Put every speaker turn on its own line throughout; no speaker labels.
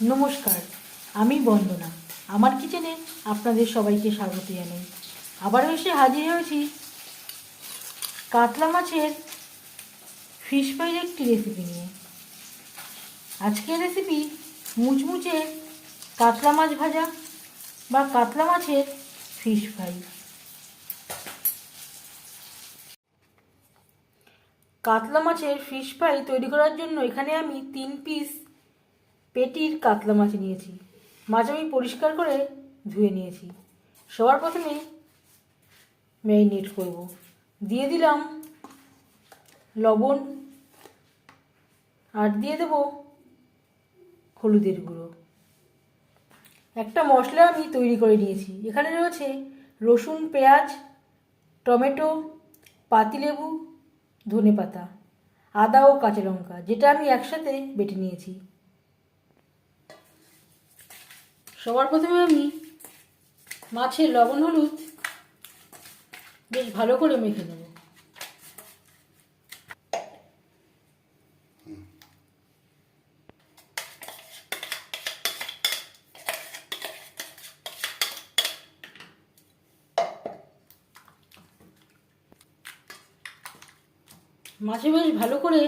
নমস্কার, আমি বন্দনা। আমার কিচেনে আপনাদের সবাইকে স্বাগত জানাই। আবারও এসে হাজির হয়েছি কাতলা মাছের ফিশ ফ্রাইয়ের একটি রেসিপি নিয়ে। আজকের রেসিপি মুচমুচে কাতলা মাছ ভাজা বা কাতলা মাছের ফিশ ফ্রাই কাতলা মাছের ফিশ ফ্রাই তৈরি করার জন্য এখানে আমি তিন পিস পেটির কাতলা মাছ নিয়েছি। মাছ আমি পরিষ্কার করে ধুয়ে নিয়েছি। সবার প্রথমে ম্যারিনেট করব। দিয়ে দিলাম লবণ আর দিয়ে দেব হলুদের গুঁড়ো। একটা মশলা আমি তৈরি করে নিয়েছি। এখানে রয়েছে রসুন, পেঁয়াজ, টমেটো, পাতিলেবু ধনে পাতা আদা ও কাঁচা লঙ্কা, যেটা আমি একসাথে বেটে নিয়েছি। সবার প্রথমে আমি মাছের লবণ, হলুদ বেশ ভালো করে মেখে নেব। মাছে বেশ ভালো করে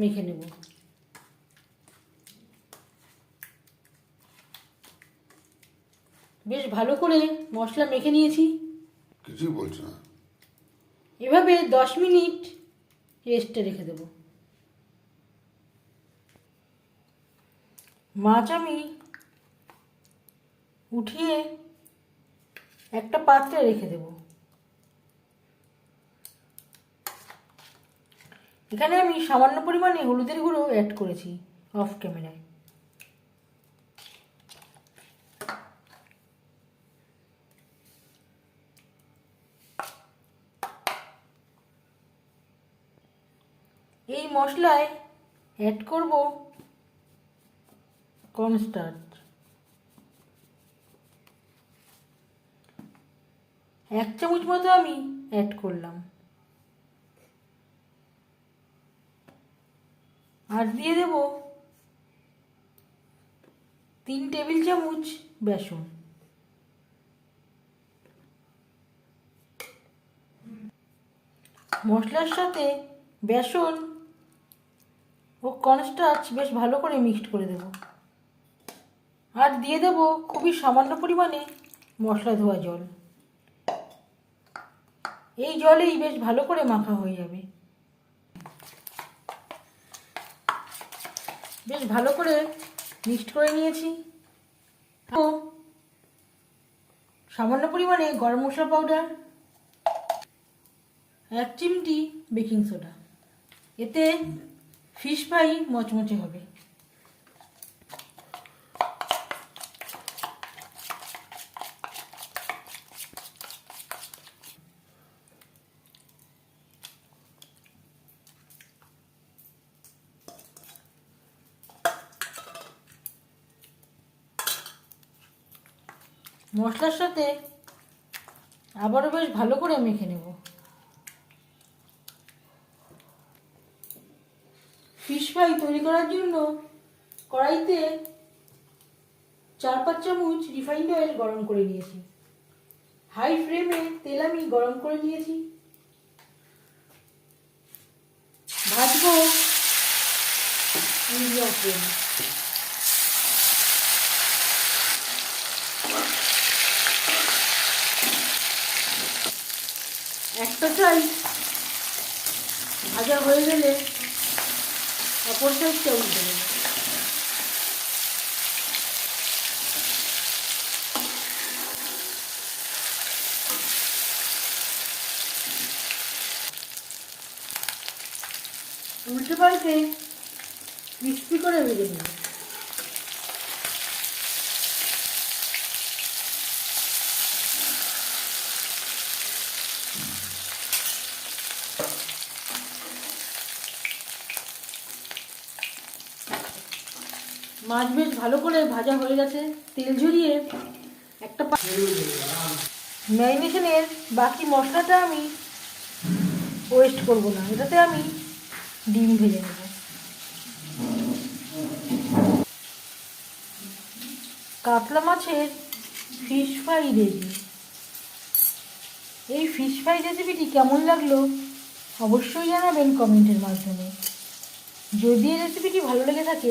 মেখে নেব। বেশ ভালো করে মশলা মেখে নিয়েছি।
কিছুই বলছো না।
এভাবে দশ মিনিট রেস্টে রেখে দেব। মাছ আমি উঠিয়ে একটা পাত্রে রেখে দেব। এখানে আমি সামান্য পরিমাণে হলুদের গুঁড়ো অ্যাড করেছি অফ ক্যামেরায় এই মশলায় অ্যাড করব কর্নস্টার্চ এক চামচ মতো আমি অ্যাড করলাম। আর দিয়ে দেব তিন টেবিল চামচ বেসন। মশলার সাথে বেসন ও কর্নস্টার্চ বেশ ভালো করে মিক্সড করে দেব। আর দিয়ে দেব খুবই সামান্য পরিমাণে মশলা ধোয়া জল। এই জলেই বেশ ভালো করে মাখা হয়ে যাবে। বেশ ভালো করে মিক্সড করে নিয়েছি। সামান্য পরিমাণে গরম মশলা পাউডার এক চিমটি বেকিং সোডা এতে ফিশ ফ্রাই মচমচে হবে। মশলার সাথে আবারও বেশ ভালো করে মেখে নেব। ফিশ ফ্রাই তৈরি করার জন্য কড়াইতে চার পাঁচ চামচ রিফাইন্ড অয়েল গরম করে নিয়েছি। হাই ফ্লেমে তেল আমি গরম করে নিয়েছি। ভাজবো মিডিয়াম একটা সাইজ ভাজা হয়ে গেলে অপর সাইডটা উল্টে দেবো। উল্টে পাল্টে মিষ্টি করে ভেজে নেব। মাছ বেশ ভালো করে ভাজা হয়ে গেছে। তেল ঝরিয়ে একটা ম্যারিনেশনের বাকি মশলাটা আমি ওয়েস্ট করব না, এটাতে আমি ডিম ভেজে নেব। কাতলা মাছের ফিশ ফ্রাই রেডি এই ফিশ ফ্রাই রেসিপিটি কেমন লাগল অবশ্যই জানাবেন কমেন্টের মাধ্যমে। যদি এই রেসিপিটি ভালো লেগে থাকে